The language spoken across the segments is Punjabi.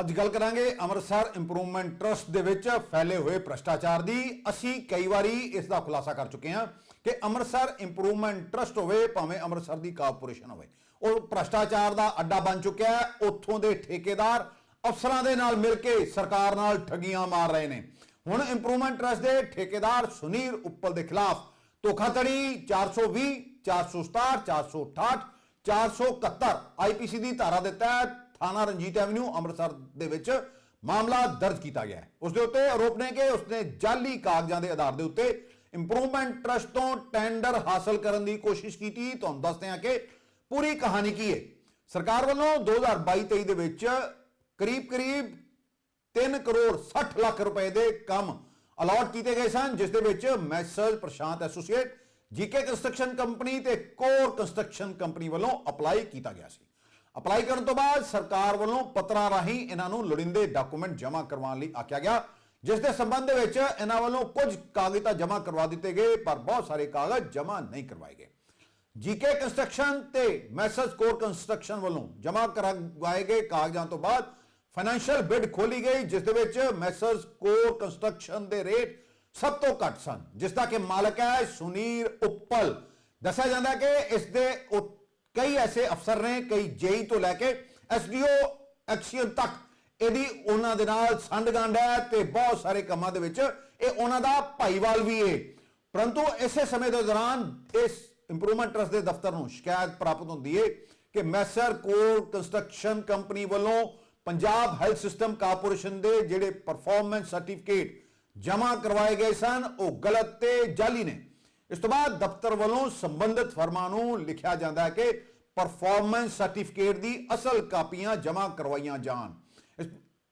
ਅੱਜ ਗੱਲ ਕਰਾਂਗੇ ਅੰਮ੍ਰਿਤਸਰ ਇੰਪਰੂਵਮੈਂਟ ਟਰਸਟ ਦੇ ਵਿੱਚ ਫੈਲੇ ਹੋਏ ਭ੍ਰਸ਼ਟਾਚਾਰ ਦੀ। ਅਸੀਂ ਕਈ ਵਾਰੀ ਇਸ ਦਾ ਖੁਲਾਸਾ ਕਰ ਚੁੱਕੇ ਹਾਂ ਕਿ ਅੰਮ੍ਰਿਤਸਰ ਇੰਪਰੂਵਮੈਂਟ ਟਰਸਟ ਹੋਵੇ, ਭਾਵੇਂ ਅੰਮ੍ਰਿਤਸਰ ਦੀ ਕਾਰਪੋਰੇਸ਼ਨ ਹੋਵੇ। ਉਹ ਭ੍ਰਸ਼ਟਾਚਾਰ ਦਾ ਅੱਡਾ ਬਣ ਚੁੱਕਿਆ ਹੈ, ਉੱਥੋਂ ਦੇ ਠੇਕੇਦਾਰ ਅਫਸਰਾਂ ਦੇ ਨਾਲ ਮਿਲ ਕੇ ਸਰਕਾਰ ਨਾਲ ਠੱਗੀਆਂ ਮਾਰ ਰਹੇ ਨੇ। ਹੁਣ ਇੰਪਰੂਵਮੈਂਟ ਟਰਸਟ ਦੇ ਠੇਕੇਦਾਰ ਸੁਨੀਲ ਉੱਪਲ ਦੇ ਖਿਲਾਫ ਧੋਖਾਧੜੀ 420 467 468 471 ਆਈਪੀਸੀ ਦੀ ਧਾਰਾ ਦਿੱਤਾ ਹੈ ਥਾਣਾ ਰਣਜੀਤ ਐਵਨਿਊ, ਅੰਮ੍ਰਿਤਸਰ ਦੇ ਵਿੱਚ ਮਾਮਲਾ ਦਰਜ ਕੀਤਾ ਗਿਆ ਹੈ। ਉਸ ਦੇ ਉੱਤੇ ਆਰੋਪ ਨੇ ਕਿ ਉਸਨੇ ਜਾਲੀ ਕਾਗਜ਼ਾਂ ਦੇ ਆਧਾਰ ਦੇ ਉੱਤੇ ਇੰਪਰੂਵਮੈਂਟ ਟਰਸਟ ਤੋਂ ਟੈਂਡਰ ਹਾਸਲ ਕਰਨ ਦੀ ਕੋਸ਼ਿਸ਼ ਕੀਤੀ। ਤੁਹਾਨੂੰ ਦੱਸਦੇ ਹਾਂ ਕਿ ਪੂਰੀ ਕਹਾਣੀ ਕੀ ਹੈ। ਸਰਕਾਰ ਵੱਲੋਂ 2022-23 ਦੇ ਵਿੱਚ ਕਰੀਬ-ਕਰੀਬ 3 ਕਰੋੜ 60 ਲੱਖ ਰੁਪਏ ਦੇ ਕੰਮ ਅਲਾਟ ਕੀਤੇ ਗਏ ਸਨ, ਜਿਸ ਦੇ ਵਿੱਚ messrs Prashant associate, GK construction company ਤੇ ਕੋਰ ਕੰਸਟਰਕਸ਼ਨ ਕੰਪਨੀ ਵੱਲੋਂ ਅਪਲਾਈ ਕੀਤਾ ਗਿਆ ਸੀ। ਅਪਲਾਈ ਕਰਨ ਤੋਂ ਬਾਅਦ ਸਰਕਾਰ ਵੱਲੋਂ ਪੱਤਰਾਂ ਰਾਹੀਂ ਇਹਨਾਂ ਨੂੰ ਲੋੜੀਂਦੇ ਡਾਕੂਮੈਂਟ ਜਮ੍ਹਾਂ ਕਰਵਾਉਣ ਲਈ ਆਖਿਆ ਗਿਆ। ਜਿਸ ਦੇ ਸੰਬੰਧ ਦੇ ਵਿੱਚ ਇਹਨਾਂ ਵੱਲੋਂ ਕੁਝ ਕਾਗਜ਼ ਤਾਂ ਜਮ੍ਹਾਂ ਕਰਵਾ ਦਿੱਤੇ ਗਏ, ਪਰ ਬਹੁਤ ਸਾਰੇ ਕਾਗਜ਼ ਜਮ੍ਹਾਂ ਨਹੀਂ ਕਰਵਾਏ ਗਏ। ਜੀਕੇ ਕੰਸਟਰਕਸ਼ਨ ਤੇ ਮੈਸਜ ਕੋਰ ਕੰਸਟਰਕਸ਼ਨ ਵੱਲੋਂ ਜਮ੍ਹਾਂ ਕਰਵਾਏ ਗਏ ਕਾਗਜ਼ਾਂ ਤੋਂ ਬਾਅਦ ਫਾਈਨੈਂਸ਼ੀਅਲ ਬਿਡ ਖੋਲੀ ਗਈ, ਜਿਸ ਦੇ ਵਿੱਚ ਮੈਸਜ ਕੋਰ ਕੰਸਟਰਕਸ਼ਨ ਦੇ ਰੇਟ ਸਭ ਤੋਂ ਘੱਟ ਸਨ, ਜਿਸ ਦਾ ਕਿ ਮਾਲਕ ਹੈ ਸੁਨੀਰ ਉੱਪਲ। ਦੱਸਿਆ ਜਾਂਦਾ ਕਿ ਇਸ ਦੇ ਕਈ ਐਸੇ ਅਫਸਰ ਨੇ, ਕਈ ਜੇਈ ਤੋਂ ਲੈ ਕੇ ਐਸਡੀਓ ਐਕਸੀਅਨ ਤੱਕ। ਇਹਦੀ ਉਹਨਾਂ ਦੇ ਨਾਲ ਸੰਡਗੰਡ ਹੈ ਤੇ ਬਹੁਤ ਸਾਰੇ ਕੰਮਾਂ ਦੇ ਵਿੱਚ ਇਹ ਉਹਨਾਂ ਦਾ ਭਾਈਵਾਲ ਵੀ ਹੈ ਪਰੰਤੂ ਇਸੇ ਸਮੇਂ ਦੇ ਦੌਰਾਨ ਇਸ ਇੰਪਰੂਵਮੈਂਟ ਟਰਸਟ ਦੇ ਦਫ਼ਤਰ ਨੂੰ ਸ਼ਿਕਾਇਤ ਪ੍ਰਾਪਤ ਹੁੰਦੀ ਹੈ ਕਿ ਮੈਸਰ ਕੋਰ ਕੰਸਟਰਕਸ਼ਨ ਕੰਪਨੀ ਵੱਲੋਂ ਪੰਜਾਬ ਹੈਲਥ ਸਿਸਟਮ ਕਾਰਪੋਰੇਸ਼ਨ ਦੇ ਜਿਹੜੇ ਪਰਫਾਰਮੈਂਸ ਸਰਟੀਫਿਕੇਟ ਜਮ੍ਹਾਂ ਕਰਵਾਏ ਗਏ ਸਨ, ਉਹ ਗਲਤ ਤੇ ਜਾਲੀ ਨੇ। ਇਸ ਤੋਂ ਬਾਅਦ ਦਫ਼ਤਰ ਵੱਲੋਂ ਸੰਬੰਧਿਤ ਫਰਮਾਂ ਨੂੰ ਲਿਖਿਆ ਜਾਂਦਾ ਹੈ ਕਿ ਪਰਫਾਰਮੈਂਸ ਸਰਟੀਫਿਕੇਟ ਦੀ ਅਸਲ ਕਾਪੀਆਂ ਜਮ੍ਹਾਂ ਕਰਵਾਈਆਂ ਜਾਣ।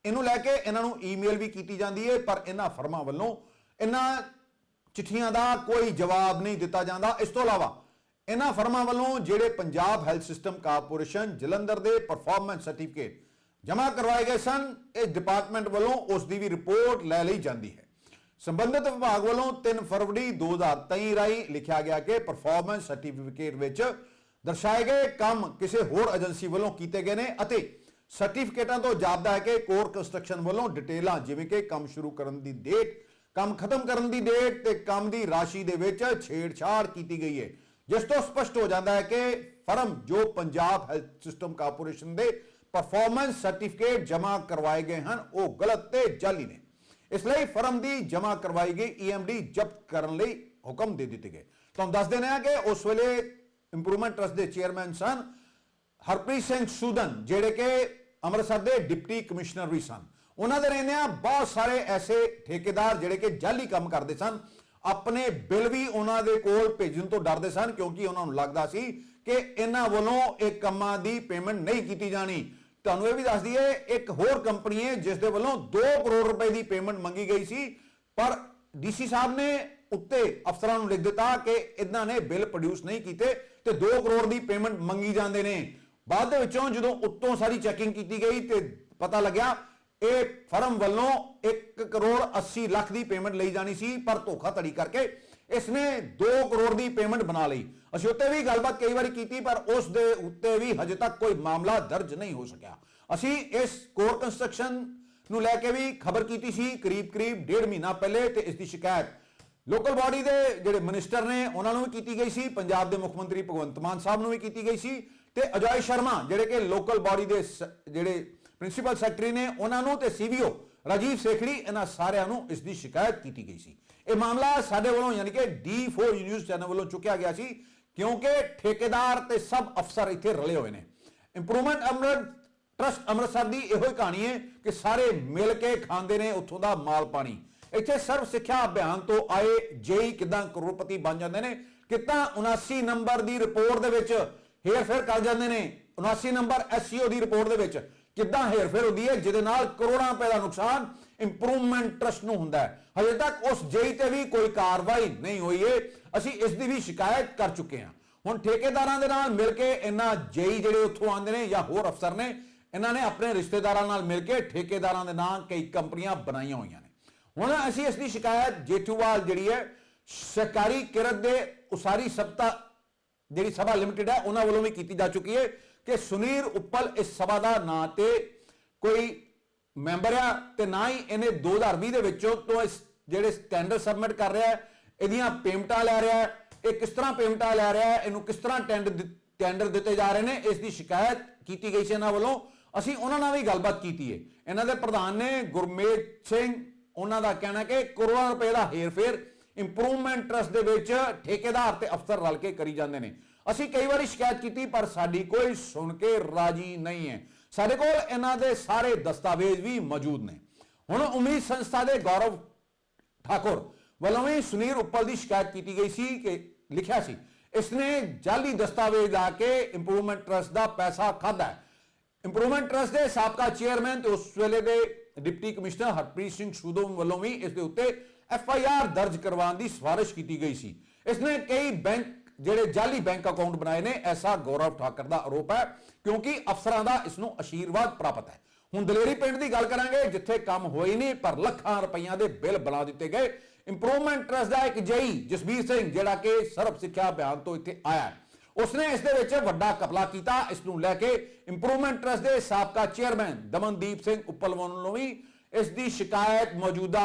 ਇਹਨੂੰ ਲੈ ਕੇ ਇਹਨਾਂ ਨੂੰ ਈਮੇਲ ਵੀ ਕੀਤੀ ਜਾਂਦੀ ਹੈ, ਪਰ ਇਹਨਾਂ ਫਰਮਾਂ ਵੱਲੋਂ ਇਹਨਾਂ ਚਿੱਠੀਆਂ ਦਾ ਕੋਈ ਜਵਾਬ ਨਹੀਂ ਦਿੱਤਾ ਜਾਂਦਾ। ਇਸ ਤੋਂ ਇਲਾਵਾ ਇਹਨਾਂ ਫਰਮਾਂ ਵੱਲੋਂ ਜਿਹੜੇ Punjab health system corporation Jalandhar ਦੇ ਪਰਫਾਰਮੈਂਸ ਸਰਟੀਫਿਕੇਟ ਜਮ੍ਹਾਂ ਕਰਵਾਏ ਗਏ ਸਨ ਇਸ ਡਿਪਾਰਟਮੈਂਟ ਵੱਲੋਂ ਉਸ ਦੀ ਵੀ ਰਿਪੋਰਟ ਲੈ ਲਈ ਜਾਂਦੀ ਹੈ। ਸੰਬੰਧਿਤ ਵਿਭਾਗ ਵੱਲੋਂ 3 ਫਰਵਰੀ 2023 ਰਾਹੀਂ ਲਿਖਿਆ ਗਿਆ ਕਿ ਪਰਫਾਰਮੈਂਸ ਸਰਟੀਫਿਕੇਟ ਵਿੱਚ ਦਰਸਾਏ ਗਏ ਕੰਮ ਕਿਸੇ ਹੋਰ ਏਜੰਸੀ ਵੱਲੋਂ ਕੀਤੇ ਗਏ ਨੇ ਅਤੇ ਸਰਟੀਫਿਕੇਟਾਂ ਤੋਂ ਜਾਪਦਾ ਹੈ ਕਿ ਕੋਰ ਕੰਸਟਰਕਸ਼ਨ ਵੱਲੋਂ ਡਿਟੇਲਾਂ ਜਿਵੇਂ ਕਿ ਕੰਮ ਸ਼ੁਰੂ ਕਰਨ ਦੀ ਡੇਟ ਕੰਮ ਖਤਮ ਕਰਨ ਦੀ ਡੇਟ ਤੇ ਕੰਮ ਦੀ ਰਾਸ਼ੀ ਦੇ ਵਿੱਚ ਛੇੜਛਾੜ ਕੀਤੀ ਗਈ ਹੈ। ਜਿਸ ਤੋਂ ਸਪਸ਼ਟ ਹੋ ਜਾਂਦਾ ਹੈ ਕਿ ਫਰਮ ਜੋ ਪੰਜਾਬ ਹੈਲਥ ਸਿਸਟਮ ਕਾਰਪੋਰੇਸ਼ਨ ਦੇ ਪਰਫਾਰਮੈਂਸ ਸਰਟੀਫਿਕੇਟ ਜਮ੍ਹਾਂ ਕਰਵਾਏ ਗਏ ਹਨ, ਉਹ ਗਲਤ ਤੇ ਜਾਲੀ ਨੇ। ਇਸ ਲਈ ਫਰਮ ਦੀ ਜਮ੍ਹਾਂ ਕਰਵਾਈ ਗਈ ਈਐਮਡੀ ਜ਼ਬਤ ਕਰਨ ਲਈ ਹੁਕਮ ਦੇ ਦਿੱਤੇ ਗਏ। ਤੁਹਾਨੂੰ ਦੱਸ ਦੇਣਾ ਹੈ ਕਿ ਉਸ ਵੇਲੇ ਇੰਪਰੂਵਮੈਂਟ ਟਰਸਟ ਦੇ ਚੇਅਰਮੈਨ ਸਨ ਹਰਪ੍ਰੀਤ ਸਿੰਘ ਸੂਦਨ, ਜਿਹੜੇ ਕਿ ਅੰਮ੍ਰਿਤਸਰ ਦੇ ਡਿਪਟੀ ਕਮਿਸ਼ਨਰ ਵੀ ਸਨ। ਉਹਨਾਂ ਦੇ ਰਹਿੰਦੇ ਰਹਿੰਦਿਆਂ ਬਹੁਤ ਸਾਰੇ ਐਸੇ ਠੇਕੇਦਾਰ ਜਿਹੜੇ ਕਿ ਜਾਲੀ ਕੰਮ ਕਰਦੇ ਸਨ, ਆਪਣੇ ਬਿੱਲ ਵੀ ਉਹਨਾਂ ਦੇ ਕੋਲ ਭੇਜਣ ਤੋਂ ਡਰਦੇ ਸਨ ਕਿਉਂਕਿ ਉਹਨਾਂ ਨੂੰ ਲੱਗਦਾ ਸੀ ਕਿ ਇਹਨਾਂ ਵੱਲੋਂ ਇਹ ਕੰਮਾਂ ਦੀ ਪੇਮੈਂਟ ਨਹੀਂ ਕੀਤੀ ਜਾਣੀ। ਤੁਹਾਨੂੰ ਇਹ ਵੀ ਦੱਸ ਦਈਏ ਇੱਕ ਹੋਰ ਕੰਪਨੀ ਹੈ ਜਿਸ ਦੇ ਵੱਲੋਂ 2 ਕਰੋੜ ਰੁਪਏ ਦੀ ਪੇਮੈਂਟ ਮੰਗੀ ਗਈ ਸੀ। ਪਰ ਡੀਸੀ ਸਾਹਿਬ ਨੇ ਉੱਤੇ ਅਫਸਰਾਂ ਨੂੰ ਲਿਖ ਦਿੱਤਾ ਕਿ ਇਹਨਾਂ ਨੇ ਬਿੱਲ ਪ੍ਰੋਡਿਊਸ ਨਹੀਂ ਕੀਤੇ ਤੇ 2 ਕਰੋੜ ਦੀ ਪੇਮੈਂਟ ਮੰਗੀ ਜਾਂਦੇ ਨੇ। ਬਾਅਦ ਦੇ ਵਿੱਚੋਂ ਜਦੋਂ ਉੱਤੋਂ ਸਾਰੀ ਚੈਕਿੰਗ ਕੀਤੀ ਗਈ ਤੇ ਪਤਾ ਲੱਗਿਆ, ਇਹ ਫਰਮ ਵੱਲੋਂ 1 ਕਰੋੜ 80 ਲੱਖ ਦੀ ਪੇਮੈਂਟ ਲਈ ਜਾਣੀ ਸੀ, ਪਰ ਧੋਖਾਧੜੀ ਕਰਕੇ ਇਸ ਨੇ 2 ਕਰੋੜ ਦੀ ਪੇਮੈਂਟ ਬਣਾ ਲਈ। ਅਸੀਂ ਉੱਤੇ ਵੀ ਗੱਲਬਾਤ ਕਈ ਵਾਰੀ ਕੀਤੀ, ਪਰ ਉਸ ਦੇ ਉੱਤੇ ਵੀ ਹਜੇ ਤੱਕ ਕੋਈ ਮਾਮਲਾ ਦਰਜ ਨਹੀਂ ਹੋ ਸਕਿਆ। ਅਸੀਂ ਇਸ ਕੋਰ ਕੰਸਟਰਕਸ਼ਨ ਨੂੰ ਲੈ ਕੇ ਵੀ ਖਬਰ ਕੀਤੀ ਸੀ ਕਰੀਬ ਕਰੀਬ ਡੇਢ ਮਹੀਨਾ ਪਹਿਲੇ ਤੇ ਇਸ ਦੀ ਸ਼ਿਕਾਇਤ। ਲੋਕਲ ਬਾਡੀ ਦੇ ਜਿਹੜੇ ਮਿਨਿਸਟਰ ਨੇ, ਉਹਨਾਂ ਨੂੰ ਵੀ ਕੀਤੀ ਗਈ ਸੀ। ਪੰਜਾਬ ਦੇ ਮੁੱਖ ਮੰਤਰੀ ਭਗਵੰਤ ਮਾਨ ਸਾਹਿਬ ਨੂੰ ਵੀ ਕੀਤੀ ਗਈ ਸੀ। ਤੇ ਅਜੋਏ ਸ਼ਰਮਾ, ਜਿਹੜੇ ਕਿ ਲੋਕਲ ਬਾਡੀ ਦੇ ਸ- ਜਿਹੜੇ ਪ੍ਰਿੰਸੀਪਲ ਸੈਕਟਰੀ ਨੇ, ਉਹਨਾਂ ਨੂੰ ਤੇ ਸੀਵੀਓ ਰਾਜੀਵ ਸੇਖੜੀ ਇਹਨਾਂ ਸਾਰਿਆਂ ਨੂੰ ਇਸ ਦੀ ਸ਼ਿਕਾਇਤ ਕੀਤੀ ਗਈ ਸੀ। ਇਹ ਮਾਮਲਾ ਸਾਡੇ ਵੱਲੋਂ ਯਾਨੀ ਕਿ D4 ਨਿਊਜ਼ ਚੈਨਲ ਵੱਲੋਂ ਚੁੱਕਿਆ ਗਿਆ ਸੀ ਕਿਉਂਕਿ ਠੇਕੇਦਾਰ ਤੇ ਸਭ ਅਫਸਰ ਇੱਥੇ ਰਲੇ ਹੋਏ ਨੇ। ਇੰਪਰੂਵਮੈਂਟ ਅੰਮ੍ਰਿਤ ਟਰਸਟ ਅੰਮ੍ਰਿਤਸਰ ਦੀ ਇਹੋ ਹੀ ਕਹਾਣੀ ਹੈ ਕਿ ਸਾਰੇ ਮਿਲ ਕੇ ਖਾਂਦੇ ਨੇ ਉੱਥੋਂ ਦਾ ਮਾਲ ਪਾਣੀ। ਇੱਥੇ ਸਰਵ ਸਿੱਖਿਆ ਅਭਿਆਨ ਤੋਂ ਆਏ ਜੇਈ ਕਿਦਾਂ ਕਰੋੜਪਤੀ ਬਣ ਜਾਂਦੇ ਨੇ, ਕਿਦਾਂ 79 ਨੰਬਰ ਦੀ ਰਿਪੋਰਟ ਦੇ ਵਿੱਚ ਹੇਰ ਫੇਰ ਕਰ ਜਾਂਦੇ ਨੇ 79 ਨੰਬਰ ਐਸਸੀਓ ਦੀ ਰਿਪੋਰਟ ਦੇ ਵਿੱਚ। ਕਿਦਾਂ ਹੇਰਫੇਰ ਹੁੰਦੀ ਹੈ, ਜਿਹਦੇ ਨਾਲ ਕਰੋੜਾਂ ਰੁਪਏ ਦਾ ਨੁਕਸਾਨ ਇੰਪਰੂਵਮੈਂਟ ਟਰਸਟ ਨੂੰ ਹੁੰਦਾ ਹੈ। ਹਜੇ ਤੱਕ ਉਸ ਜੇਈ ਤੇ ਵੀ ਕੋਈ ਕਾਰਵਾਈ ਨਹੀਂ ਹੋਈ ਹੈ ਅਸੀਂ ਇਸ ਦੀ ਵੀ ਸ਼ਿਕਾਇਤ ਕਰ ਚੁੱਕੇ ਹਾਂ। ਹੁਣ ਠੇਕੇਦਾਰਾਂ ਦੇ ਨਾਲ ਮਿਲ ਕੇ ਇਹਨਾਂ ਜੇਈ ਜਿਹੜੇ ਉੱਥੋਂ ਆਉਂਦੇ ਨੇ ਜਾਂ ਹੋਰ ਅਫਸਰ ਨੇ, ਇਹਨਾਂ ਨੇ ਆਪਣੇ ਰਿਸ਼ਤੇਦਾਰਾਂ ਨਾਲ ਮਿਲ ਕੇ ਠੇਕੇਦਾਰਾਂ ਦੇ ਨਾਂ ਕਈ ਕੰਪਨੀਆਂ ਬਣਾਈਆਂ ਹੋਈਆਂ ਨੇ। ਹੁਣ ਅਸੀਂ ਇਸ ਦੀ ਸ਼ਿਕਾਇਤ ਜੇਠੂਵਾਲ ਜਿਹੜੀ ਹੈ, ਸਰਕਾਰੀ ਕਿਰਤ ਦੇ ਉਸਾਰੀ ਸਭਤਾ ਜਿਹੜੀ ਸਭਾ ਲਿਮਟਿਡ ਹੈ, ਉਹਨਾਂ ਵੱਲੋਂ ਵੀ ਕੀਤੀ ਜਾ ਚੁੱਕੀ ਹੈ। ਕਿ ਸੁਨੀਰ ਉੱਪਲ ਇਸ ਸਭਾ ਦਾ ਨਾਂ ਤੇ ਕੋਈ ਮੈਂਬਰ ਆ ਤੇ ਨਾ ਹੀ ਇਹਨੇ 2020 ਦੇ ਵਿੱਚੋਂ ਤੋਂ ਇਸ ਜਿਹੜੇ ਟੈਂਡਰ ਸਬਮਿਟ ਕਰ ਰਿਹਾ ਹੈ, ਇਹਦੀਆਂ ਪੇਮੈਂਟਾਂ ਲੈ ਰਿਹਾ ਹੈ, ਇਹ ਕਿਸ ਤਰ੍ਹਾਂ ਪੇਮੈਂਟਾਂ ਲੈ ਰਿਹਾ ਹੈ, ਇਹਨੂੰ ਕਿਸ ਤਰ੍ਹਾਂ ਟੈਂਡਰ ਟੈਂਡਰ ਦਿੱਤੇ ਜਾ ਰਹੇ ਨੇ, ਇਸ ਦੀ ਸ਼ਿਕਾਇਤ ਕੀਤੀ ਗਈ ਸੀ ਇਹਨਾਂ ਵੱਲੋਂ। ਅਸੀਂ ਉਹਨਾਂ ਨਾਲ ਵੀ ਗੱਲਬਾਤ ਕੀਤੀ ਹੈ ਇਹਨਾਂ ਦੇ ਪ੍ਰਧਾਨ ਨੇ ਗੁਰਮੇਜ ਸਿੰਘ, ਉਹਨਾਂ ਦਾ ਕਹਿਣਾ ਕਿ ਕਰੋੜਾਂ ਰੁਪਏ ਦਾ ਹੇਰਫੇਰ ਇੰਪਰੂਵਮੈਂਟ ਟਰਸਟ ਦੇ ਵਿੱਚ ਠੇਕੇਦਾਰ ਤੇ ਅਫਸਰ ਰਲ ਕੇ ਕਰੀ ਜਾਂਦੇ ਨੇ। ਅਸੀਂ ਕਈ ਵਾਰੀ ਸ਼ਿਕਾਇਤ ਕੀਤੀ, ਪਰ ਸਾਡੀ ਕੋਈ ਸੁਣ ਕੇ ਰਾਜੀ ਨਹੀਂ ਹੈ। ਸਾਡੇ ਕੋਲ ਇਹਨਾਂ ਦੇ ਸਾਰੇ ਦਸਤਾਵੇਜ਼ ਵੀ ਮੌਜੂਦ ਨੇ। ਹੁਣ ਉਮੀਦ ਸੰਸਥਾ ਦੇ ਗੌਰਵ ਠਾਕੁਰ ਵੱਲੋਂ ਵੀ ਸੁਨੀਲ ਉੱਪਲ ਦੀ ਸ਼ਿਕਾਇਤ ਕੀਤੀ ਗਈ ਸੀ ਕਿ ਲਿਖਿਆ ਸੀ ਇਸਨੇ ਜਾਲੀ ਦਸਤਾਵੇਜ਼ ਲਾ ਕੇ ਇੰਪਰੂਵਮੈਂਟ ਟਰਸਟ ਦਾ ਪੈਸਾ ਖਾਦਾ ਇੰਪਰੂਵਮੈਂਟ ਟਰਸਟ ਦੇ ਸਾਬਕਾ ਚੇਅਰਮੈਨ ਤੇ ਉਸ ਵੇਲੇ ਦੇ ਡਿਪਟੀ ਕਮਿਸ਼ਨਰ ਹਰਪ੍ਰੀਤ ਸਿੰਘ ਸੂਦੋ ਵੱਲੋਂ ਵੀ ਇਸ ਦੇ ਉੱਤੇ ਐਫ ਆਈ ਆਰ ਦਰਜ ਕਰਵਾਉਣ ਦੀ ਸਿਫਾਰਿਸ਼ ਕੀਤੀ ਗਈ ਸੀ। ਇਸਨੇ ਕਈ ਬੈਂਕ ਜਿਹੜੇ ਜਾਲੀ ਬੈਂਕ ਅਕਾਊਂਟ ਬਣਾਏ ਨੇ, ਐਸਾ ਗੌਰਵ ਠਾਕਰ ਦਾ ਆਰੋਪ ਹੈ, ਕਿਉਂਕਿ ਅਫਸਰਾਂ ਦਾ ਇਸ ਨੂੰ ਅਸ਼ੀਰਵਾਦ ਪ੍ਰਾਪਤ ਹੈ। ਹੁਣ ਦਲੇਰੀ ਪਿੰਡ ਦੀ ਗੱਲ ਕਰਾਂਗੇ, ਜਿੱਥੇ ਕੰਮ ਹੋਈ ਨਹੀਂ, ਪਰ ਲੱਖਾਂ ਰੁਪਈਆਂ ਦੇ ਬਿੱਲ ਬਣਾ ਦਿੱਤੇ ਗਏ। ਇੰਪਰੂਵਮੈਂਟ ਟਰਸਟ ਦਾ ਇੱਕ ਜਈ, ਜਸਬੀਰ ਸਿੰਘ, ਜਿਹੜਾ ਕਿ ਸਰਬ ਸਿੱਖਿਆ ਅਭਿਆਨ ਤੋਂ ਇੱਥੇ ਆਇਆ ਉਸਨੇ ਇਸ ਦੇ ਵਿੱਚ ਵੱਡਾ ਕਪਲਾ ਕੀਤਾ, ਇਸ ਨੂੰ ਲੈ ਕੇ ਇੰਪਰੂਵਮੈਂਟ ਟਰਸਟ ਦੇ ਸਾਬਕਾ ਚੇਅਰਮੈਨ ਦਮਨਦੀਪ ਸਿੰਘ ਉੱਪਲ ਨੂੰ ਵੀ ਇਸ ਦੀ ਸ਼ਿਕਾਇਤ ਮੌਜੂਦਾ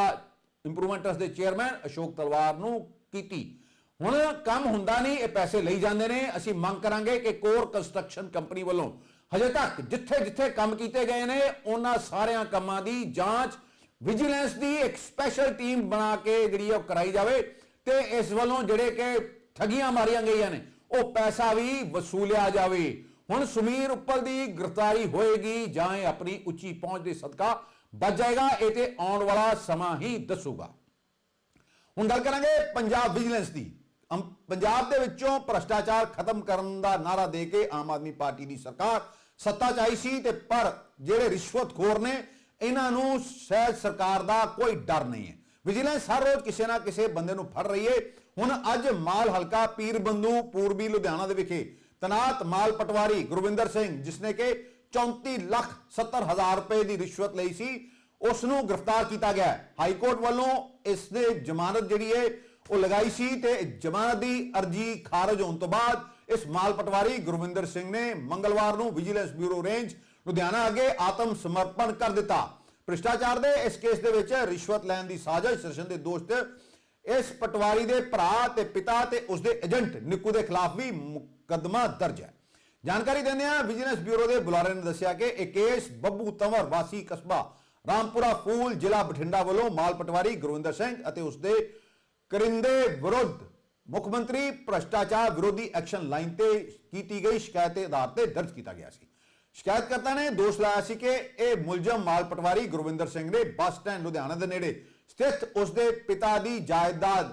ਇੰਪਰੂਵਮੈਂਟ ਟਰਸਟ ਦੇ ਚੇਅਰਮੈਨ ਅਸ਼ੋਕ ਤਲਵਾਰ ਨੂੰ ਕੀਤੀ। ਹੁਣ ਕੰਮ ਹੁੰਦਾ ਨਹੀਂ, ਇਹ ਪੈਸੇ ਲਈ ਜਾਂਦੇ ਨੇ, ਅਸੀਂ ਮੰਗ ਕਰਾਂਗੇ ਕਿ ਕੋਰ ਕੰਸਟਰਕਸ਼ਨ ਕੰਪਨੀ ਵੱਲੋਂ ਹਜੇ ਤੱਕ ਜਿੱਥੇ ਜਿੱਥੇ ਕੰਮ ਕੀਤੇ ਗਏ ਨੇ, ਉਹਨਾਂ ਸਾਰਿਆਂ ਕੰਮਾਂ ਦੀ ਜਾਂਚ, ਵਿਜੀਲੈਂਸ ਦੀ ਇੱਕ ਸਪੈਸ਼ਲ ਟੀਮ ਬਣਾ ਕੇ ਜਿਹੜੀ ਉਹ ਕਰਾਈ ਜਾਵੇ ਤੇ ਇਸ ਵੱਲੋਂ ਜਿਹੜੇ ਕਿ ਠਗੀਆਂ ਮਾਰੀਆਂ ਗਈਆਂ ਨੇ, ਉਹ ਪੈਸਾ ਵੀ ਵਸੂਲਿਆ ਜਾਵੇ। ਹੁਣ ਸੁਮੀਰ ਉੱਪਲ ਦੀ ਗ੍ਰਿਫਤਾਰੀ ਹੋਏਗੀ ਜਾਂ ਇਹ ਆਪਣੀ ਉੱਚੀ ਪਹੁੰਚ ਦੇ ਸਦਕਾ ਬਚ ਜਾਏਗਾ, ਇਹ ਤੇ ਆਉਣ ਵਾਲਾ ਸਮਾਂ ਹੀ ਦੱਸੂਗਾ। ਹੁਣ ਗੱਲ ਕਰਾਂਗੇ ਪੰਜਾਬ ਵਿਜੀਲੈਂਸ ਦੀ। ਪੰਜਾਬ ਦੇ ਵਿੱਚੋਂ ਭ੍ਰਸ਼ਟਾਚਾਰ ਖਤਮ ਕਰਨ ਦਾ ਨਾਰਾ ਦੇ ਕੇ ਆਮ ਆਦਮੀ ਪਾਰਟੀ ਦੀ ਸਰਕਾਰ ਸੱਤਾ 'ਚ ਆਈ ਸੀ ਤੇ ਪਰ ਜਿਹੜੇ ਰਿਸ਼ਵਤਖੋਰ ਨੇ, ਇਹਨਾਂ ਨੂੰ ਸ਼ਾਇਦ ਸਰਕਾਰ ਦਾ ਕੋਈ ਡਰ ਨਹੀਂ ਹੈ। ਵਿਜੀਲੈਂਸ ਹਰ ਰੋਜ਼ ਕਿਸੇ ਨਾ ਕਿਸੇ ਬੰਦੇ ਨੂੰ ਫੜ ਰਹੀ ਹੈ। ਹੁਣ ਅੱਜ ਮਾਲ ਹਲਕਾ ਪੀਰ ਬੰਦੂ ਪੂਰਬੀ ਲੁਧਿਆਣਾ ਦੇ ਵਿਖੇ ਤਨਾਤ ਮਾਲ ਪਟਵਾਰੀ ਗੁਰਵਿੰਦਰ ਸਿੰਘ, ਜਿਸਨੇ ਕਿ 34 ਲੱਖ 70 ਹਜ਼ਾਰ ਰੁਪਏ ਦੀ ਰਿਸ਼ਵਤ ਲਈ ਸੀ ਉਸ ਨੂੰ ਗ੍ਰਿਫਤਾਰ ਕੀਤਾ ਗਿਆ ਹਾਈ ਕੋਰਟ ਵੱਲੋਂ ਇਸ ਦੇ ਜ਼ਮਾਨਤ ਜਿਹੜੀ ਹੈ ਉਹ ਲਗਾਈ ਸੀ ਤੇ ਜ਼ਮਾਨਤ ਦੀ ਅਰਜੀ ਖਾਰਜ ਹੋਣ ਤੋਂ ਬਾਅਦ ਇਸ ਮਾਲ ਪਟਵਾਰੀ ਗੁਰਵਿੰਦਰ ਸਿੰਘ ਨੇ ਮੰਗਲਵਾਰ ਨੂੰ ਵਿਜੀਲੈਂਸ ਬਿਊਰੋ ਰੇਂਜ ਲੁਧਿਆਣਾ ਅੱਗੇ ਆਤਮ ਸਮਰਪਣ ਕਰ ਦਿੱਤਾ। ਭ੍ਰਿਸ਼ਟਾਚਾਰ ਦੇ ਇਸ ਕੇਸ ਦੇ ਵਿੱਚ ਰਿਸ਼ਵਤ ਲੈਣ ਦੀ ਸਾਜ਼ਿਸ਼ ਰਚਨ ਦੇ ਦੋਸ਼ ਇਸ ਪਟਵਾਰੀ ਦੇ ਭਰਾ ਤੇ ਪਿਤਾ ਤੇ ਉਸ ਦੇ ਏਜੰਟ ਨਿੱਕੂ ਦੇ ਖਿਲਾਫ ਵੀ ਮੁਕੱਦਮਾ ਦਰਜ ਹੈ। ਜਾਣਕਾਰੀ ਦਿੰਦੇ ਆ ਵਿਜੀਲੈਂਸ ਬਿਊਰੋ ਦੇ ਬੁਲਾਰੇ ਨੇ ਦੱਸਿਆ ਕਿ ਇਹ ਕੇਸ ਬੱਬੂ ਤੰਵਰ, ਵਾਸੀ ਕਸਬਾ, ਰਾਮਪੁਰਾ, ਫੂਲ ਜ਼ਿਲ੍ਹਾ ਬਠਿੰਡਾ ਵੱਲੋਂ ਮਾਲ ਪਟਵਾਰੀ ਗੁਰਵਿੰਦਰ ਸਿੰਘ ਅਤੇ ਉਸ ਦੇ ਕਰਿੰਦੇ ਵਿਰੁੱਧ ਮੁੱਖ ਮੰਤਰੀ ਭ੍ਰਸ਼ਟਾਚਾਰ ਵਿਰੋਧੀ ਐਕਸ਼ਨ ਲਾਈਨ ਤੇ ਕੀਤੀ ਗਈ ਸ਼ਿਕਾਇਤ ਦੇ ਆਧਾਰ ਤੇ ਦਰਜ ਕੀਤਾ ਗਿਆ ਸੀ। ਸ਼ਿਕਾਇਤਕਰਤਾ ਨੇ ਦੋਸ਼ ਲਾਇਆ ਸੀ ਕਿ ਇਹ ਮੁਲਜ਼ਮ ਮਾਲ ਪਟਵਾਰੀ ਗੁਰਵਿੰਦਰ ਸਿੰਘ ਨੇ ਬੱਸ ਸਟੈਂਡ ਲੁਧਿਆਣਾ ਦੇ ਨੇੜੇ ਸਥਿਤ ਉਸਦੇ ਪਿਤਾ ਦੀ ਜਾਇਦਾਦ,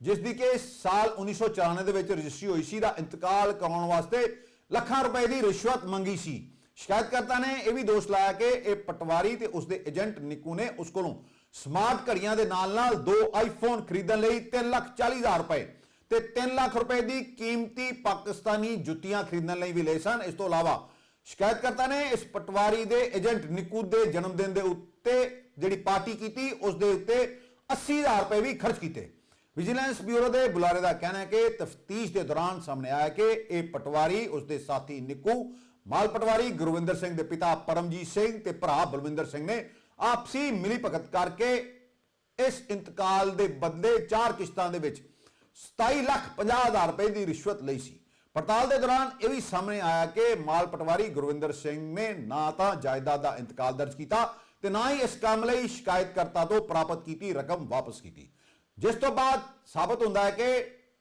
ਜਿਸ ਦੀ ਕਿ ਸਾਲ 1994 ਦੇ ਵਿੱਚ ਰਜਿਸਟਰੀ ਹੋਈ ਸੀ, ਦਾ ਇੰਤਕਾਲ ਕਰਾਉਣ ਵਾਸਤੇ ਲੱਖਾਂ ਰੁਪਏ ਦੀ ਰਿਸ਼ਵਤ ਮੰਗੀ ਸੀ। ਸ਼ਿਕਾਇਤਕਰਤਾ ਨੇ ਇਹ ਵੀ ਦੋਸ਼ ਲਾਇਆ ਕਿ ਇਹ ਪਟਵਾਰੀ ਤੇ ਉਸਦੇ ਏਜੰਟ ਨਿੱਕੂ ਨੇ ਉਸ ਕੋਲੋਂ ਸਮਾਰਟ ਘੜੀਆਂ ਦੇ ਨਾਲ-ਨਾਲ ਦੋ ਆਈਫੋਨ ਖਰੀਦਣ ਲਈ 340000 ਰੁਪਏ ਤੇ 3 ਲੱਖ ਰੁਪਏ ਦੀ ਕੀਮਤੀ ਪਾਕਿਸਤਾਨੀ ਜੁੱਤੀਆਂ ਖਰੀਦਣ ਲਈ ਵੀ ਲਏ ਸਨ। ਇਸ ਤੋਂ ਇਲਾਵਾ ਸ਼ਿਕਾਇਤਕਰਤਾ ਨੇ ਇਸ ਪਟਵਾਰੀ ਦੇ ਏਜੰਟ ਨਿੱਕੂ ਦੇ ਜਨਮ ਦਿਨ ਦੇ ਉੱਤੇ ਜਿਹੜੀ ਪਾਰਟੀ ਕੀਤੀ, ਉਸ ਦੇ ਉੱਤੇ 80000 ਰੁਪਏ ਵੀ ਖਰਚ ਕੀਤੇ। ਵਿਜੀਲੈਂਸ ਬਿਊਰੋ ਦੇ ਬੁਲਾਰੇ ਦਾ ਕਹਿਣਾ ਹੈ ਕਿ ਤਫਤੀਸ਼ ਦੇ ਦੌਰਾਨ ਸਾਹਮਣੇ ਆਇਆ ਕਿ ਇਹ ਪਟਵਾਰੀ, ਉਸ ਦੇ ਸਾਥੀ ਨਿੱਕੂ, ਮਾਲ ਪਟਵਾਰੀ ਗੁਰਵਿੰਦਰ ਸਿੰਘ ਦੇ ਪਿਤਾ ਪਰਮਜੀਤ ਸਿੰਘ ਤੇ ਭਰਾ ਬਲਵਿੰਦਰ ਸਿੰਘ ਨੇ ਆਪਸੀ ਮਿਲੀ ਭਗਤ ਕਰਕੇ ਇਸ ਇੰਤਕਾਲ ਦੇ ਬਦਲੇ ਚਾਰ ਕਿਸ਼ਤਾਂ ਦੇ ਵਿੱਚ 27 ਲੱਖ 50 ਹਜ਼ਾਰ ਰੁਪਏ ਦੀ ਰਿਸ਼ਵਤ ਲਈ ਸੀ। ਪੜਤਾਲ ਦੇ ਦੌਰਾਨ ਇਹ ਵੀ ਸਾਹਮਣੇ ਆਇਆ ਕਿ ਮਾਲ ਪਟਵਾਰੀ ਗੁਰਵਿੰਦਰ ਸਿੰਘ ਨੇ ਨਾ ਤਾਂ ਜਾਇਦਾਦ ਦਾ ਇੰਤਕਾਲ ਦਰਜ ਕੀਤਾ ਤੇ ਨਾ ਹੀ ਇਸ ਕੰਮ ਲਈ ਸ਼ਿਕਾਇਤਕਰਤਾ ਤੋਂ ਪ੍ਰਾਪਤ ਕੀਤੀ ਰਕਮ ਵਾਪਸ ਕੀਤੀ। ਜਿਸ ਤੋਂ ਬਾਅਦ ਸਾਬਤ ਹੁੰਦਾ ਹੈ ਕਿ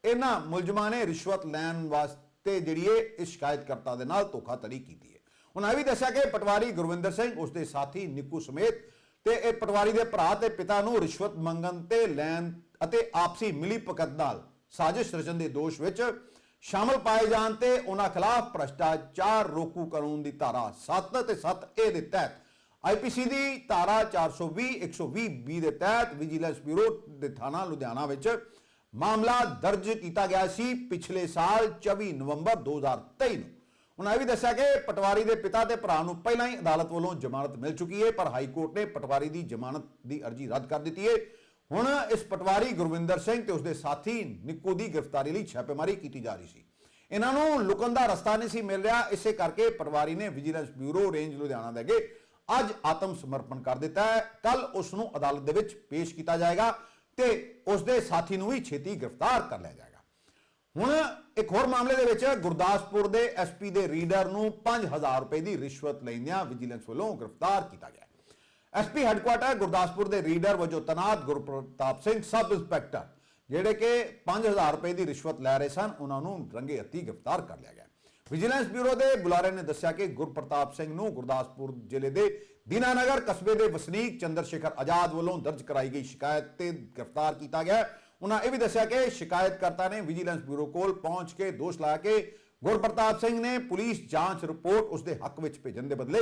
ਇਹਨਾਂ ਮੁਲਜ਼ਮਾਂ ਨੇ ਰਿਸ਼ਵਤ ਲੈਣ ਵਾਸਤੇ ਜਿਹੜੀ ਹੈ ਇਸ ਸ਼ਿਕਾਇਤਕਰਤਾ ਦੇ ਨਾਲ ਧੋਖਾਧੜੀ ਕੀਤੀ ਹੈ। ਉਹਨਾਂ ਇਹ ਵੀ ਦੱਸਿਆ ਕਿ ਪਟਵਾਰੀ ਗੁਰਵਿੰਦਰ ਸਿੰਘ ਉਸ ਦੇ ਸਾਥੀ ਨਿੱਕੂ ਸਮੇਤ ਤੇ ਇਹ ਪਟਵਾਰੀ ਦੇ ਭਰਾ ਤੇ ਪਿਤਾ ਨੂੰ ਰਿਸ਼ਵਤ ਮੰਗਣ ਤੇ ਲੈਣ ਅਤੇ ਆਪਸੀ ਮਿਲੀ ਭਗਤ ਨਾਲ ਸਾਜ਼ਿਸ਼ ਰਚਨ ਦੇ ਦੋਸ਼ ਵਿੱਚ ਸ਼ਾਮਲ ਪਾਏ ਜਾਣ ਤੇ ਉਹਨਾਂ ਖਿਲਾਫ ਭ੍ਰਸ਼ਟਾਚਾਰ ਰੋਕੂ ਕਾਨੂੰਨ ਦੀ ਧਾਰਾ 7 ਤੇ 7 ਏ ਦੇ ਤਹਿਤ ਆਈਪੀਸੀ ਦੀ ਧਾਰਾ 420 120 ਬੀ ਦੇ ਤਹਿਤ ਵਿਜੀਲੈਂਸ ਬਿਊਰੋ ਦੇ ਥਾਣਾ ਲੁਧਿਆਣਾ ਵਿੱਚ ਮਾਮਲਾ ਦਰਜ ਕੀਤਾ ਗਿਆ ਸੀ ਪਿਛਲੇ ਸਾਲ 24 ਨਵੰਬਰ 2023 ਨੂੰ। ਉਹਨਾਂ ਇਹ ਵੀ ਦੱਸਿਆ ਕਿ ਪਟਵਾਰੀ ਦੇ ਪਿਤਾ ਤੇ ਭਰਾ ਨੂੰ ਪਹਿਲਾਂ ਹੀ ਅਦਾਲਤ ਵੱਲੋਂ ਜ਼ਮਾਨਤ ਮਿਲ ਚੁੱਕੀ ਹੈ, ਪਰ ਹਾਈ ਕੋਰਟ ਨੇ ਪਟਵਾਰੀ ਦੀ ਜ਼ਮਾਨਤ ਦੀ ਅਰਜ਼ੀ ਰੱਦ ਕਰ ਦਿੱਤੀ ਹੈ। ਹੁਣ ਇਸ ਪਟਵਾਰੀ ਗੁਰਵਿੰਦਰ ਸਿੰਘ ਤੇ ਉਸਦੇ ਸਾਥੀ ਨਿੱਕੂ ਦੀ ਗ੍ਰਿਫਤਾਰੀ ਲਈ ਛਾਪੇਮਾਰੀ ਕੀਤੀ ਜਾ ਰਹੀ ਸੀ। ਇਹਨਾਂ ਨੂੰ ਲੁਕਣ ਦਾ ਰਸਤਾ ਨਹੀਂ ਸੀ ਮਿਲ ਰਿਹਾ, ਇਸੇ ਕਰਕੇ ਪਟਵਾਰੀ ਨੇ ਵਿਜੀਲੈਂਸ ਬਿਊਰੋ ਰੇਂਜ ਲੁਧਿਆਣਾ ਦੇ ਅੱਗੇ ਅੱਜ ਆਤਮ ਸਮਰਪਣ ਕਰ ਦਿੱਤਾ ਹੈ। ਕੱਲ ਉਸ ਨੂੰ ਅਦਾਲਤ ਦੇ ਵਿੱਚ ਪੇਸ਼ ਕੀਤਾ ਜਾਏਗਾ ਤੇ ਉਸ ਦੇ ਸਾਥੀ ਨੂੰ ਵੀ ਛੇਤੀ ਗ੍ਰਿਫਤਾਰ ਕਰ ਲਿਆ ਜਾਏਗਾ। ਹੁਣ ਇੱਕ ਹੋਰ ਮਾਮਲੇ ਦੇ ਵਿੱਚ ਗੁਰਦਾਸਪੁਰ ਦੇ ਐਸਪੀ ਦੇ ਰੀਡਰ ਨੂੰ 5000 ਰੁਪਏ ਦੀ ਰਿਸ਼ਵਤ ਲੈਂਦਿਆਂ ਵਿਜੀਲੈਂਸ ਵੱਲੋਂ ਗ੍ਰਿਫਤਾਰ ਕੀਤਾ ਗਿਆ। ਐਸਪੀ ਹੈੱਡਕੁਆਟਰ ਗੁਰਦਾਸਪੁਰ ਦੇ ਰੀਡਰ ਵਜੋਂ ਤਨਾਤ ਗੁਰਪ੍ਰਤਾਪ ਸਿੰਘ ਸਬ ਇੰਸਪੈਕਟਰ, ਜਿਹੜੇ ਕਿ 5000 ਰੁਪਏ ਦੀ ਰਿਸ਼ਵਤ ਲੈ ਰਹੇ ਸਨ, ਉਹਨਾਂ ਨੂੰ ਰੰਗੇ ਹੱਥੀ ਗ੍ਰਿਫਤਾਰ ਕਰ ਲਿਆ ਗਿਆ। ਵਿਜੀਲੈਂਸ ਬਿਊਰੋ ਦੇ ਬੁਲਾਰੇ ਨੇ ਦੱਸਿਆ ਕਿ ਗੁਰਪ੍ਰਤਾਪ ਸਿੰਘ ਨੂੰ ਗੁਰਦਾਸਪੁਰ ਜ਼ਿਲ੍ਹੇ ਦੇ ਦੀਨਾਨਗਰ ਕਸਬੇ ਦੇ ਵਸਨੀਕ ਚੰਦਰ ਸ਼ੇਖਰ ਆਜ਼ਾਦ ਵੱਲੋਂ ਦਰਜ ਕਰਾਈ ਗਈ ਸ਼ਿਕਾਇਤ ਤੇ ਗ੍ਰਿਫਤਾਰ ਕੀਤਾ ਗਿਆ। ਉਹਨਾਂ ਇਹ ਵੀ ਦੱਸਿਆ ਕਿ ਸ਼ਿਕਾਇਤਕਰਤਾ ਨੇ ਵਿਜੀਲੈਂਸ ਬਿਊਰੋ ਕੋਲ ਪਹੁੰਚ ਕੇ ਦੋਸ਼ ਲਾਇਆ ਕਿ ਗੁਰਪ੍ਰਤਾਪ ਸਿੰਘ ਨੇ ਪੁਲਿਸ ਜਾਂਚ ਰਿਪੋਰਟ ਉਸਦੇ ਹੱਕ ਵਿੱਚ ਭੇਜਣ ਦੇ ਬਦਲੇ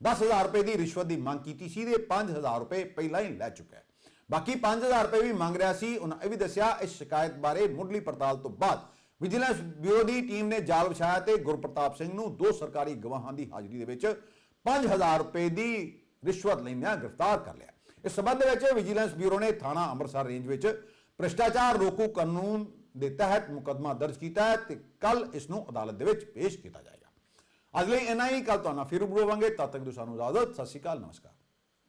10000 ਰੁਪਏ ਦੀ ਰਿਸ਼ਵਤ ਦੀ ਮੰਗ ਕੀਤੀ ਸੀ ਤੇ 5000 ਰੁਪਏ ਪਹਿਲਾਂ ਹੀ ਲੈ ਚੁੱਕਾ ਹੈ। ਬਾਕੀ 5000 ਰੁਪਏ ਵੀ ਮੰਗ ਰਿਹਾ ਸੀ ਉਹਨਾਂ ਇਹ ਵੀ ਦੱਸਿਆ, ਇਸ ਸ਼ਿਕਾਇਤ ਬਾਰੇ ਮੁੱਢਲੀ ਪੜਤਾਲ ਤੋਂ ਬਾਅਦ ਵਿਜੀਲੈਂਸ ਬਿਊਰੋ ਦੀ ਟੀਮ ਨੇ ਜਾਲ ਵਿਛਾਇਆ ਤੇ ਗੁਰਪ੍ਰਤਾਪ ਸਿੰਘ ਨੂੰ ਦੋ ਸਰਕਾਰੀ ਗਵਾਹਾਂ ਦੀ ਹਾਜ਼ਰੀ ਦੇ ਵਿੱਚ 5000 ਰੁਪਏ ਦੀ ਰਿਸ਼ਵਤ ਲੈਂਦਿਆਂ ਗ੍ਰਿਫਤਾਰ ਕਰ ਲਿਆ ਇਸ ਸਬੰਧ ਵਿੱਚ ਵਿਜੀਲੈਂਸ ਬਿਊਰੋ ਨੇ ਥਾਣਾ ਅੰਮ੍ਰਿਤਸਰ ਰੇਂਜ ਵਿੱਚ ਭ੍ਰਿਸ਼ਟਾਚਾਰ ਰੋਕੂ ਕਾਨੂੰਨ ਦੇ ਤਹਿਤ ਮੁਕੱਦਮਾ ਦਰਜ ਕੀਤਾ ਹੈ ਤੇ ਕੱਲ ਇਸ ਨੂੰ ਅਦਾਲਤ ਦੇ ਵਿੱਚ ਪੇਸ਼ ਕੀਤਾ ਜਾਏਗਾ। ਅੱਜ ਲਈ ਇੰਨਾ ਹੀ ਕੱਲ ਤੁਹਾਨੂੰ ਫਿਰ ਰੂਬਰੂ ਹੋਵਾਂਗੇ ਤਦ ਤੱਕ ਤੁਸੀਂ ਸਾਨੂੰ ਇਜਾਜ਼ਤ। ਸਤਿ ਸ਼੍ਰੀ ਅਕਾਲ, ਨਮਸਕਾਰ।